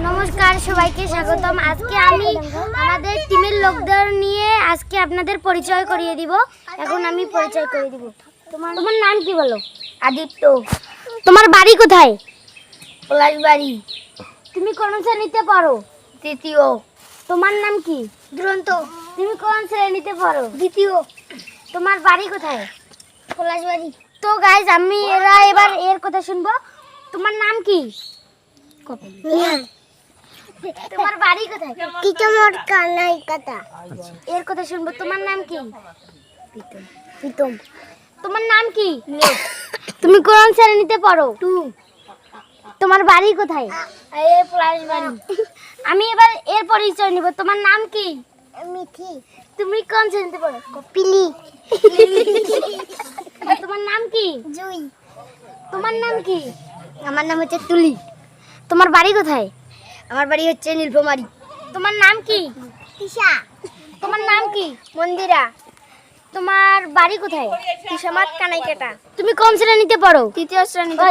নমস্কার সবাইকে স্বাগতম। আজকে আমি আমাদের টিমের লোকদের নিয়ে আজকে আপনাদের পরিচয় করিয়ে দিব। এখন আমি পরিচয় করে দিব। তোমার তোমার নাম কি বলো? আদিত্য। তোমার বাড়ি কোথায়? পলাশবাড়ি তুমি কোন শ্রেণীতে পড়ো? তৃতীয় তোমার নাম কি? দুরন্ত। তুমি কোন শ্রেণীতে পড়ো? দ্বিতীয়। তোমার বাড়ি কোথায়? পলাশবাড়ি তো গাইজ আমি এরা এবার এর কথা শুনব। তোমার নাম কি? তোমার বাড়ি কোথায়? কিচমর কানাই কাটা এর কথা শুনব। তোমার নাম কি? প্রীতম। তোমার নাম কি? তুমি কোন শ্রেণীতে পড়ো টু। তোমার বাড়ি কোথায়? বাড়ি। আমি এবার এর পরিচয় নিব। তোমার নাম কি? মিথি। তুমি কোন শ্রেণীতে পড়ো কপিলি। তোমার নাম কি? জুই। তোমার নাম কি? আমার নাম হচ্ছে তুলি। তোমার বাড়ি কোথায়? আমার বাড়ি হচ্ছে নীলফামারি। তোমার নাম কি? তিশা। তোমার নাম কি? মন্দিরা। তোমার বাড়ি কোথায়? তিশামাত কানাইকাটা। তুমি কোন শ্রেণীতে পড়ো? তৃতীয় শ্রেণীতে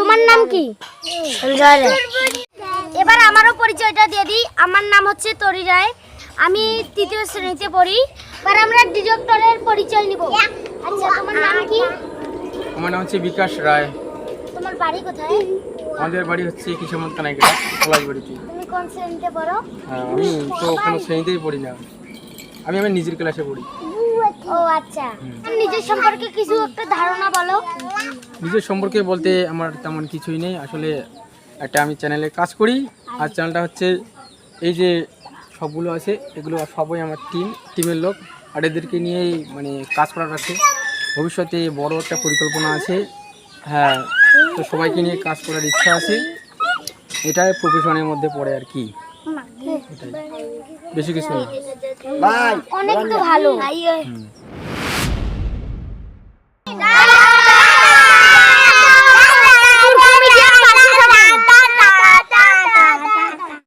তোমার নাম কি? এবার আমারও পরিচয়টা দিয়ে দিই। আমার নাম হচ্ছে তরি রায়। আমি তৃতীয় শ্রেণীতে পড়ি। এবার আমরা ডিরেক্টরের পরিচয় নিব। আচ্ছা তোমার নাম কি? আমার নাম হচ্ছে বিকাশ রায়। তোমার বাড়ি কোথায়? আমাদের বাড়ি হচ্ছে কিশোরমত কানাইকাটা পলাশ বাড়িতে তুমি কোন শ্রেণীতে পড়ো? হ্যাঁ, আমি তো কোনো শ্রেণীতেই পড়ি না। আমি আমার নিজের ক্লাসে পড়ি। ও আচ্ছা। নিজের সম্পর্কে কিছু একটা ধারণা বলো। নিজের সম্পর্কে বলতে আমার তেমন কিছুই নেই। আসলে একটা আমি চ্যানেলে কাজ করি আর চ্যানেলটা হচ্ছে এই যে সবগুলো আছে এগুলো সবই আমার টিম টিমের লোক। আর এদেরকে নিয়েই মানে কাজ করার আছে। ভবিষ্যতে বড় একটা পরিকল্পনা আছে। হ্যাঁ তো সবাইকে নিয়ে কাজ করার ইচ্ছা আছে। এটাই প্রফেশনের মধ্যে পড়ে আর কি। বেশি কিছু না। অনেক তো ভালো।